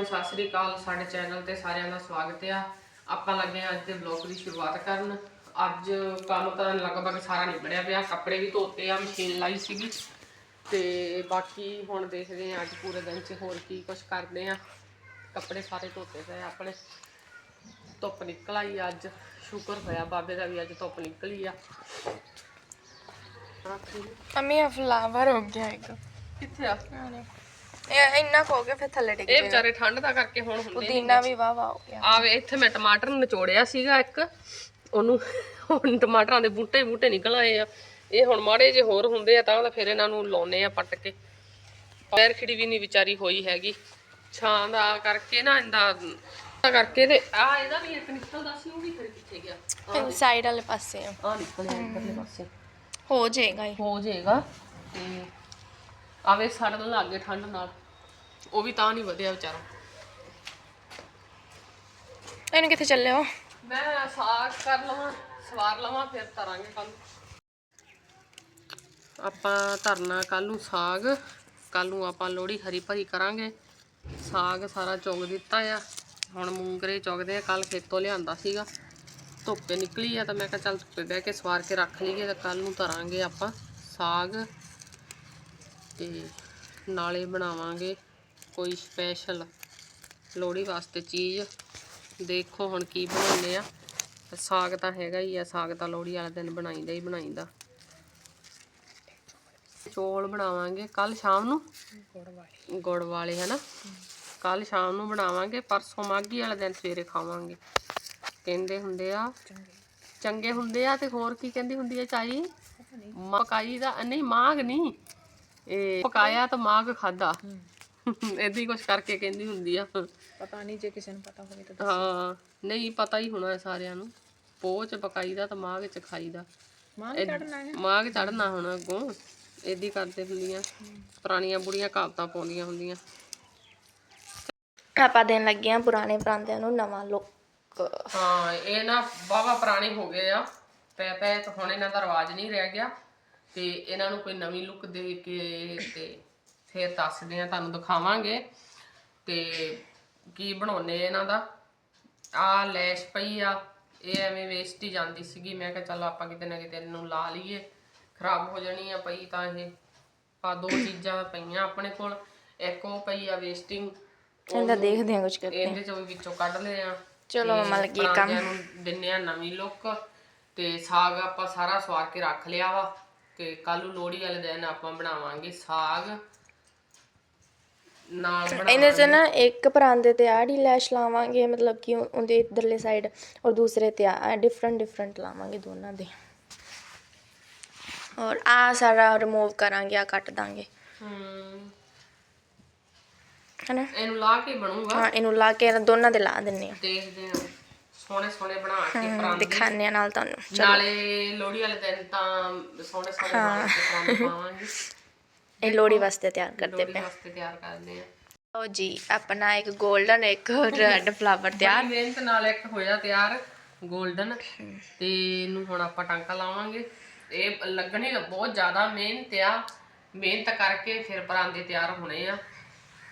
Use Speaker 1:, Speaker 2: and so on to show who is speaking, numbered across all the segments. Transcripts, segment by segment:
Speaker 1: ਨੂੰ ਸਤਿ ਸ੍ਰੀ ਅਕਾਲ। ਸਾਡੇ ਚੈਨਲ ਤੇ ਸਾਰਿਆਂ ਦਾ ਸਵਾਗਤ ਆ। ਆਪਾਂ ਲੱਗੇ ਹਾਂ ਅੱਜ ਦੇ ਵਲੌਗ ਦੀ ਸ਼ੁਰੂਆਤ ਕਰਨ। ਅੱਜ ਕੰਮ ਤਾਂ ਲਗਭਗ ਸਾਰਾ ਨਿਬੜਿਆ ਪਿਆ। ਕੱਪੜੇ ਵੀ ਧੋਤੇ ਆ ਮਸ਼ੀਨ ਲਾਈ ਸੀਗੀ। ਤੇ ਬਾਕੀ ਹੁਣ ਦੇਖਦੇ ਹਾਂ ਅੱਜ ਪੂਰੇ ਦਿਨ 'ਚ ਹੋਰ ਕੀ ਕੁਝ ਕਰਦੇ ਆ ਕੱਪੜੇ ਸਾਰੇ ਧੋਤੇ ਪਏ ਆ ਆਪਣੇ। ਧੁੱਪ ਨਿਕਲ ਆਈ ਅੱਜ। ਸ਼ੁਕਰ ਹੋਇਆ ਬਾਬੇ ਦਾ ਵੀ ਅੱਜ ਧੁੱਪ ਨਿਕਲੀ ਆ।
Speaker 2: ਅਮੀ ਇਹ ਫਲਾਵਰ ਹੋ ਗਿਆ ਇੱਕ।
Speaker 1: ਕਿੱਥੇ ਆ?
Speaker 2: ਇਹ ਇੰਨਾ ਕੁ ਹੋ ਗਿਆ ਫਿਰ ਥੱਲੇ ਡਿੱਗ
Speaker 1: ਇਹ ਵਿਚਾਰੇ ਠੰਡ ਦਾ ਕਰਕੇ ਹੁਣ ਹੁੰਦੇ ਨੀ।
Speaker 2: ਪੁਦੀਨਾ ਵੀ ਵਾਹ ਵਾਹ ਹੋ ਗਿਆ।
Speaker 1: ਆਵੇ ਇੱਥੇ ਮੈਂ ਟਮਾਟਰ ਨਿਚੋੜਿਆ ਸੀਗਾ ਇੱਕ। ਉਹਨੂੰ ਹੁਣ ਟਮਾਟਰਾਂ ਦੇ ਬੂਟੇ ਬੂਟੇ ਨਿਕਲ ਆਏ ਆ। ਇਹ ਹੁਣ ਮਾੜੇ ਜੇ ਹੋਰ ਹੁੰਦੇ ਆ ਤਾਂ ਫਿਰ ਇਹਨਾਂ ਨੂੰ ਲਾਉਨੇ ਆ ਪੱਟ ਕੇ। ਪੈਰ ਖਿੜੀ ਵੀ ਨਹੀਂ ਵਿਚਾਰੀ ਹੋਈ ਹੈਗੀ। ਛਾਂ ਦਾ ਕਰਕੇ ਨਾ ਇਹਦਾ ਤਾਂ ਕਰਕੇ ਤੇ ਆ ਇਹਦਾ ਵੀ ਇੱਕ ਨਿਕਲਦਾ ਸੀ ਉਹ ਵੀ ਫਿਰ ਕਿੱਥੇ ਗਿਆ?
Speaker 2: ਸਾਈਡ ਵਾਲੇ ਪਾਸੇ ਆ।
Speaker 1: ਆ ਨਿਕਲਿਆ ਇੱਧਰਲੇ ਪਾਸੇ।
Speaker 2: ਹੋ ਜਾਏਗਾ ਇਹ।
Speaker 1: ਹੋ ਜਾਏਗਾ ਤੇ ਆਵੇ ਸੜਨ ਲੱਗ ਠੰਡ ਨਾਲ। ਉਹ ਵੀ ਤਾਂ ਨਹੀਂ ਵਧਿਆ ਵਿਚਾਰਾ।
Speaker 2: ਇਹਨੂੰ ਕਿੱਥੇ ਚੱਲੇ ਹੋ?
Speaker 1: ਮੈਂ ਸਾਗ ਕਰ ਲਵਾਂ ਸਵਾਰ ਲਵਾਂ ਫਿਰ ਤਰਾਂਗੇ ਕੱਲ ਆਪਾਂ ਧਰਨਾ ਕੱਲ ਨੂੰ ਸਾਗ ਕੱਲ ਨੂੰ ਆਪਾਂ ਲੋੜੀ ਹਰੀ ਭਰੀ ਕਰਾਂਗੇ। ਸਾਗ ਸਾਰਾ ਚੁਗ ਦਿੱਤਾ ਆ। ਹੁਣ ਮੂੰਗਰੇ ਚੁਗਦੇ ਆ ਕੱਲ ਖੇਤੋਂ ਲਿਆਂਦਾ ਸੀਗਾ। ਧੁੱਪੇ ਨਿਕਲੀ ਆ ਤਾਂ ਮੈਂ ਕਿਹਾ ਚੱਲ ਧੁੱਪੇ ਬਹਿ ਕੇ ਸਵਾਰ ਕੇ ਰੱਖ ਲਈਏ ਤਾਂ ਕੱਲ ਨੂੰ ਧਰਾਂਗੇ ਆਪਾਂ ਸਾਗ ਤੇ ਨਾਲੇ ਬਣਾਵਾਂਗੇ ਕੋਈ ਸਪੈਸ਼ਲ ਲੋੜੀ ਵਾਸਤੇ ਚੀਜ਼। ਦੇਖੋ ਹੁਣ ਕੀ ਬਣਾਉਂਦੇ ਆ। ਸਾਗ ਤਾਂ ਹੈਗਾ ਹੀ ਆ ਸਾਗ ਤਾਂ ਲੋਹੜੀ ਵਾਲੇ ਦਿਨ ਬਣਾਈਦਾ ਹੀ ਬਣਾਈਦਾ। ਚੋਲ ਬਣਾਵਾਂਗੇ ਕੱਲ ਸ਼ਾਮ ਨੂੰ। ਗੁੜ ਵਾਲੇ ਹਨਾ? ਕੱਲ ਸ਼ਾਮ ਨੂੰ ਬਣਾਵਾਂਗੇ ਪਰਸੋਂ ਮਾਘੀ ਵਾਲੇ ਦਿਨ ਸਵੇਰੇ ਖਾਵਾਂਗੇ। ਕਹਿੰਦੇ ਹੁੰਦੇ ਆ ਚੰਗੇ ਹੁੰਦੇ ਆ ਤੇ ਹੋਰ ਕੀ ਕਹਿੰਦੀ ਹੁੰਦੀ ਹੈ ਚਾਈ? ਮਕਾਈ ਦਾ ਨਹੀਂ ਮਾਘ ਨਹੀਂ। ਇਹ ਪਕਾਇਆ ਤਾਂ ਮਾਘ ਖਾਦਾ ਹੀ ਕੁਝ ਕਰਕੇ ਕਹਿੰਦੀ ਹੁੰਦੀ ਆ।
Speaker 2: ਪਤਾ ਨਹੀਂ ਜੇ ਕਿਸੇ ਨੂੰ ਪਤਾ ਹੋਵੇ ਤਾਂ
Speaker 1: ਹਾਂ ਨਹੀਂ ਪਤਾ ਹੀ ਹੋਣਾ ਸਾਰਿਆਂ ਨੂੰ। ਪੋਹ ਚ ਪਕਾਈਦਾ ਤਾਂ ਮਾਘ ਚ ਖਾਈਦਾ।
Speaker 2: ਮਾਂ
Speaker 1: ਚੜਨਾ ਹੈ। ਮਾਘ ਚੜਨਾ ਹੁਣ ਅੱਗੋਂ। ਏਦੀ ਕਰਦੇ ਹੁੰਦੀਆਂ। ਪੁਰਾਣੀਆਂ ਬੁੜੀਆਂ ਕਹਾਵਤਾਂ ਪਾਉਂਦੀਆਂ ਹੁੰਦੀਆਂ।
Speaker 2: ਆਪਾਂ ਦੇਣ ਲੱਗੇ ਆ ਪੁਰਾਣੇ ਪਰਾਂਦਿਆਂ ਨੂੰ ਨਵਾਂ ਲੁੱਕ।
Speaker 1: ਹਾਂ ਇਹ ਨਾ ਵਾਹਵਾ ਪੁਰਾਣੇ ਹੋ ਗਏ ਆ। ਪੈ ਪੈ ਤਾਂ ਹੁਣ ਇਹਨਾਂ ਦਾ ਰਿਵਾਜ ਨਹੀਂ ਰਹਿ ਗਿਆ। ਤੇ ਇਹਨਾਂ ਨੂੰ ਕੋਈ ਨਵੀਂ ਲੁੱਕ ਦੇ ਕੇ ਤੇ ਫੇਰ ਦੱਸਦੇ ਆ ਤੁਹਾਨੂੰ ਦਿਖਾਵਾਂਗੇ। ਤੇ ਕੀ ਬਣਾਉਨੇ ਇਹਨਾਂ ਦਾ? ਆ ਲੈਸ਼ ਪਈ ਆ ਇਹ ਐਵੇਂ ਵੇਸਟ ਹੀ ਜਾਂਦੀ ਸੀਗੀ। ਮੈਂ ਕਿਹਾ ਚੱਲ ਆਪਾਂ ਕਿਤੇ ਨਾ ਕਿਤੇ ਇਹਨੂੰ ਲਾ ਲਈਏ। ਖਰਾਬ ਹੋ ਜਾਣੀ ਆ ਪਈ ਤਾਂ ਇਹ। ਆ ਦੋ ਚੀਜ਼ਾਂ ਪਈਆਂ ਆਪਣੇ ਕੋਲ। ਇੱਕ ਉਹ ਪਈ ਆ ਵੇਸਟਿੰਗ
Speaker 2: ਇਹਦਾ ਦੇਖਦੇ ਆ ਕੁਝ ਕਰ
Speaker 1: ਇਹਦੇ ਚੋਂ ਵਿੱਚੋਂ ਕੱਢ ਲਏ ਆ।
Speaker 2: ਚਲੋ ਮਮਾ ਲੱਗੀ
Speaker 1: ਨੂੰ ਦਿੰਨੇ ਆ ਨਵੀਂ ਲੁੱਕ ਤੇ ਸਾਗ ਆਪਾਂ ਸਾਰਾ ਸਵਾਰ ਕੇ ਰੱਖ ਲਿਆ ਵਾ। ਤੇ ਕੱਲ ਨੂੰ ਲੋਹੜੀ ਵਾਲੇ ਦਿਨ ਆਪਾਂ ਬਣਾਵਾਂਗੇ ਸਾਗ। ਨਾਲ
Speaker 2: ਇਹਦੇ ਚ ਨਾ ਇੱਕ ਪਰਾਂਦੇ ਤੇ ਆੜੀ ਲੈਸ਼ ਲਾਵਾਂਗੇ ਮਤਲਬ ਕਿ ਉਹ- ਉਹਦੇ ਇਧਰਲੇ ਸਾਈਡ ਔਰ ਦੂਸਰੇ ਤੇ ਆ ਡਿਫਰੈਂਟ ਡਿਫਰੈਂਟ ਲਾਵਾਂਗੇ ਦੋਨਾਂ ਦੇ। ਔਰ ਆ ਸਾਰਾ ਰਿਮੂਵ ਕਰਾਂਗੇ ਆ ਕੱਟ ਦਾਂਗੇ।
Speaker 1: ਹਮ,
Speaker 2: ਹਨਾ?
Speaker 1: ਇਹਨੂੰ ਲਾ ਕੇ ਬਣੂਗਾ।
Speaker 2: ਹਾਂ ਇਹਨੂੰ ਲਾ ਕੇ ਇਹਨਾਂ ਦੋਨਾਂ ਦੇ ਲਾ ਦਿੰਨੇ ਆ।
Speaker 1: ਦੇਖਦੇ ਆ। ਸੋਹਣੇ ਸੋਹਣੇ ਬਣਾ ਕੇ ਪਰਾਂਠੇ
Speaker 2: ਦਿਖਾਣੇ ਨਾਲ ਤੁਹਾਨੂੰ।
Speaker 1: ਨਾਲੇ ਲੋਹੜੀ ਵਾਲੇ ਦਿਨ ਤਾਂ ਸੋਹਣੇ ਸੋਹਣੇ ਬਣਾ ਕੇ ਪਰਾਂਠੇ ਪਾਵਾਂਗੇ।
Speaker 2: ਇਹ ਲੋੜੀ ਵਾਸਤੇ ਤਿਆਰ ਕਰਦੇ
Speaker 1: ਲੋਹੜੀ
Speaker 2: ਪਏ।
Speaker 1: ਵਾਸਤੇ ਤਿਆਰ ਕਰਦੇ ਆ।
Speaker 2: ਲਓ ਜੀ ਆਪਣਾ ਇੱਕ 골ਡਨ ਇੱਕ ਰੈੱਡ ਫਲਾਵਰ ਤਿਆਰ।
Speaker 1: ਬੜੀ ਮਿਹਨਤ ਨਾਲ ਇੱਕ ਹੋਇਆ ਤਿਆਰ 골ਡਨ ਤੇ ਇਹਨੂੰ ਹੁਣ ਆਪਾਂ ਟਾਂਕਾ ਲਾਵਾਂਗੇ। ਇਹ ਲੱਗਣੇ ਬਹੁਤ ਜ਼ਿਆਦਾ ਮਿਹਨਤ ਆ। ਮਿਹਨਤ ਕਰਕੇ ਫਿਰ ਪਰਾਂਦੇ ਤਿਆਰ ਹੋਣੇ ਆ।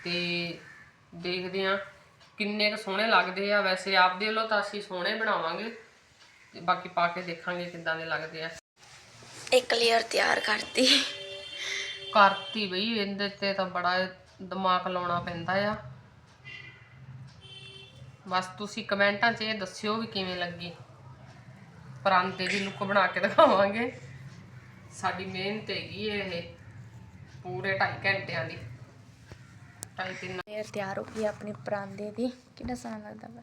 Speaker 1: ਤੇ ਦੇਖਦੇ ਆ ਕਿੰਨੇ ਕੁ ਸੋਹਣੇ ਲੱਗਦੇ ਆ। ਵੈਸੇ ਆਪਦੇ ਵੱਲੋਂ ਤਾਂ ਅਸੀਂ ਸੋਹਣੇ ਬਣਾਵਾਂਗੇ। ਤੇ ਬਾਕੀ ਪਾ ਕੇ ਦੇਖਾਂਗੇ ਕਿੱਦਾਂ ਦੇ ਲੱਗਦੇ ਆ।
Speaker 2: ਇੱਕ ਲੇਅਰ ਤਿਆਰ ਕਰਤੀ।
Speaker 1: ਕਰਤੀ ਬਈ ਇਹਦੇ ਤੇ ਤਾਂ ਬੜਾ ਦਿਮਾਗ ਲਾਉਣਾ ਪੈਂਦਾ ਆ। ਬਸ ਤੁਸੀਂ ਕਮੈਂਟਾਂ 'ਚ ਇਹ ਦੱਸਿਓ ਵੀ ਕਿਵੇਂ ਲੱਗੀ। ਪਰਾਂਤੇ ਦੀ ਲੁੱਕ ਬਣਾ ਕੇ ਦਿਖਾਵਾਂਗੇ। ਸਾਡੀ ਮਿਹਨਤ ਹੈਗੀ ਇਹ ਪੂਰੇ 2.5 ਘੰਟਿਆਂ ਦੀ। 2.5
Speaker 2: ਲੇਅਰ ਤਿਆਰ ਹੋ ਗਈ ਆਪਣੀ ਪਰਾਂਦੇ ਦੀ। ਕਿੰਨਾ ਸੋਹਣਾ ਲੱਗਦਾ ਵਾ?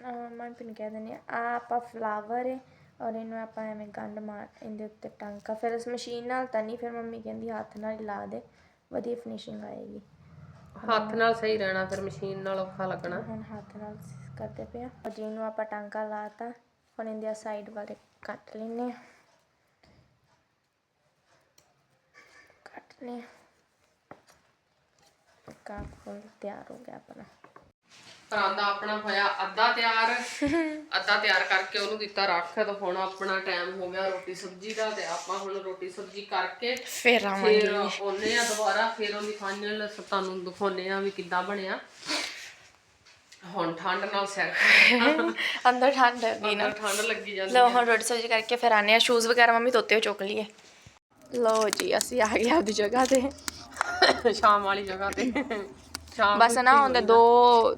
Speaker 2: ਆ ਮੈਂ ਪਿੰਨ ਕਹਿ ਦਿੰਦੇ ਆ ਆਪਾਂ ਫਲਾਵਰ ਹੈ ਔਰ ਇਹਨੂੰ ਆਪਾਂ ਐਵੇਂ ਗੰਢ ਮਾਰ ਇਹਦੇ ਉੱਤੇ ਟਾਂਕਾ ਫਿਰ ਇਸ ਮਸ਼ੀਨ ਨਾਲ ਤਾਂ ਨਹੀਂ ਫਿਰ ਮੰਮੀ ਕਹਿੰਦੀ ਹੱਥ ਨਾਲ ਹੀ ਲਾ ਦੇ ਵਧੀਆ ਫਿਨਿਸ਼ਿੰਗ ਆਏਗੀ।
Speaker 1: ਹੱਥ ਨਾਲ ਸਹੀ ਰਹਿਣਾ ਫਿਰ ਮਸ਼ੀਨ ਨਾਲ ਔਖਾ ਲੱਗਣਾ।
Speaker 2: ਹੁਣ ਹੱਥ ਨਾਲ ਕਰਦੇ ਪਿਆ ਔਰ ਜਿਹਨੂੰ ਆਪਾਂ ਟਾਂਕਾ ਲਾਤਾ ਹੁਣ ਇਹਦੇ ਸਾਈਡ ਵਾਲੇ ਕੱਟ ਲੈਨੇ ਆ। ਕੱਟ ਫੁੱਲ ਤਿਆਰ ਹੋ ਗਿਆ ਆਪਣਾ।
Speaker 1: ਪਰਾਂਦਾ ਆਪਣਾ ਹੋਇਆ ਅੱਧਾ ਤਿਆਰ। ਅੱਧਾ ਤਿਆਰ ਕਰਕੇ ਉਹਨੂੰ ਦਿੱਤਾ ਰੱਖ ਤੇ ਹੁਣ ਆਪਣਾ ਟਾਈਮ ਹੋ ਗਿਆ ਰੋਟੀ ਸਬਜ਼ੀ ਦਾ ਤੇ ਆਪਾਂ ਹੁਣ ਰੋਟੀ ਸਬਜ਼ੀ ਕਰਕੇ
Speaker 2: ਫਿਰ ਆਵਾਂਗੇ।
Speaker 1: ਫਿਰ ਆ ਦੁਬਾਰਾ ਫਿਰ ਉਹਦੀ ਫਾਈਨਲ ਤੁਹਾਨੂੰ ਦਿਖਾਉਨੇ ਆ ਵੀ ਕਿੱਦਾਂ ਬਣਿਆ। ਹੁਣ ਠੰਡ ਨਾਲ ਸੈੱਟ
Speaker 2: ਅੰਦਰ ਠੰਡ ਹੈਗੀ ਨਾ।
Speaker 1: ਠੰਡ ਲੱਗੀ ਜਾਂਦੀ
Speaker 2: ਲਓ ਹੁਣ ਰੋਟੀ ਸਬਜ਼ੀ ਕਰਕੇ ਫਿਰ ਆਨੇ ਆ ਸ਼ੂਜ਼ ਵਗੈਰਾ ਮੰਮੀ ਧੋਤੇ ਹੋ ਚੁੱਕ ਲਈਏ। ਲਓ ਜੀ ਅਸੀਂ ਆ ਗਏ ਆਪਦੀ ਜਗ੍ਹਾ ਤੇ।
Speaker 1: ਸ਼ਾਮ ਵਾਲੀ ਜਗ੍ਹਾ ਤੇ।
Speaker 2: ਬਸ ਨਾ ਉਹਦੇ ਦੋ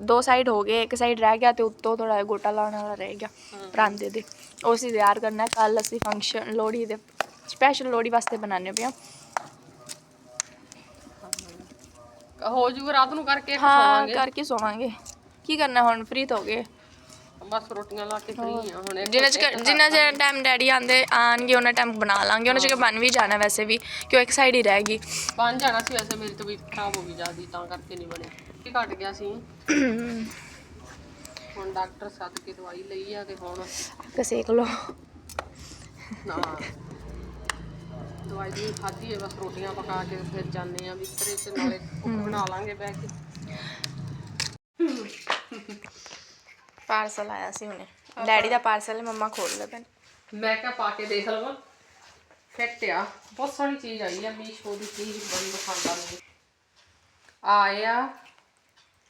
Speaker 2: ਦੋ ਸਾਈਡ ਹੋ ਗਏ ਇੱਕ ਸਾਈਡ ਰਹਿ ਗਿਆ ਤੇ ਉੱਤੋਂ ਥੋੜਾ ਗੋਟਾ ਲਾਉਣ ਵਾਲਾ ਰਹਿ ਗਿਆ ਪਰਾਂਦੇ ਦੇ। ਉਹ ਅਸੀਂ ਤਿਆਰ ਕਰਨਾ ਕੱਲ ਅਸੀਂ ਫੰਕਸ਼ਨ ਲੋਹੜੀ ਦੇ ਸਪੈਸ਼ਲ ਲੋਹੜੀ ਵਾਸਤੇ ਬਣਾਉਂਦੇ ਪਿਆ
Speaker 1: ਹੋ। ਜੂਗਾ ਰਾਤ ਨੂੰ ਕਰਕੇ
Speaker 2: ਹਾਂ
Speaker 1: ਸੌਵਾਂਗੇ।
Speaker 2: ਕਰਕੇ ਸੋਵਾਂਗੇ। ਕੀ ਕਰਨਾ ਹੁਣ? ਫ੍ਰੀ ਹੋ ਗਏ।
Speaker 1: ਬਸ ਰੋਟੀਆਂ ਲਾ ਕੇ ਫਰੀ ਆ ਹੁਣ
Speaker 2: ਜਿੰਨਾ ਚਿਰ ਜਿੰਨਾ ਚਿਰ ਟਾਈਮ ਡੈਡੀ ਆਂਦੇ ਆਣਗੇ ਉਹਨਾਂ ਟਾਈਮ ਬਣਾ ਲਾਂਗੇ ਉਹਨਾਂ ਚਿਰ ਬਣ ਵੀ ਜਾਣਾ ਵੈਸੇ ਵੀ ਕਿਉਂ ਇੱਕ ਸਾਈਡ ਹੀ ਰਹਿ ਗਈ।
Speaker 1: ਬਣ ਜਾਣਾ ਸੀ ਵੈਸੇ ਮੇਰੀ ਤਬੀਅਤ ਖਰਾਬ ਹੋ ਗਈ ਜਿਆਦੀ ਤਾਂ ਕਰਕੇ ਨਹੀਂ ਬਣਿਆ। ਕੀ ਘਟ ਗਿਆ ਸੀ? ਹੁਣ ਡਾਕਟਰ ਸੱਦ ਕੇ ਦਵਾਈ ਲਈ ਆ ਤੇ ਹੁਣ
Speaker 2: ਅੱਗ ਸੇਕ
Speaker 1: ਨਾ। ਦਵਾਈ ਦੀ ਖਾਧੀ ਹੈ ਬਸ ਰੋਟੀਆਂ ਪਕਾ ਕੇ ਫਿਰ ਜਾਂਦੇ ਆ ਬਿਸਤਰੇ 'ਚ ਨਾਲੇ ਕੁੱਕ ਬਣਾ ਲਾਂਗੇ ਬਹਿ ਕੇ।
Speaker 2: ਪਾਰਸਲ ਆਇਆ ਸੀ ਹੁਣੇ। ਡੈਡੀ ਦਾ ਪਾਰਸਲ ਮੰਮਾ ਖੋਲ ਲੈ ਪੈਣ
Speaker 1: ਮੈਂ ਕਿਹਾ ਪਾ ਕੇ ਦੇਖ ਲਵਾਂ। ਫਿੱਟ ਆ। ਬਹੁਤ ਸੋਹਣੀ ਚੀਜ਼ ਆਈ ਆ ਮੀਸ਼ੋ ਦੀ ਚੀਜ਼ ਬੜੀ ਪਸੰਦ ਆ ਮੈਨੂੰ। ਆਇਆ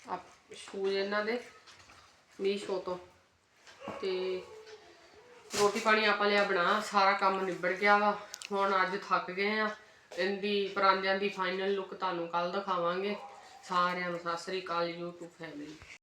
Speaker 1: ਆ ਸ਼ੂਜ਼ ਇਹਨਾਂ ਦੇ ਮੀਸ਼ੋ ਤੋਂ। ਤੇ ਰੋਟੀ ਪਾਣੀ ਆਪਾਂ ਲਿਆ ਬਣਾ ਸਾਰਾ ਕੰਮ ਨਿਬੜ ਗਿਆ ਵਾ। ਹੁਣ ਅੱਜ ਥੱਕ ਗਏ ਆ। ਇਹਦੀ ਪਰਾਂਦਿਆਂ ਦੀ ਫਾਈਨਲ ਲੁੱਕ ਤੁਹਾਨੂੰ ਕੱਲ ਦਿਖਾਵਾਂਗੇ। ਸਾਰਿਆਂ ਨੂੰ ਸਤਿ ਸ੍ਰੀ ਅਕਾਲ YouTube ਫੈਮਿਲੀ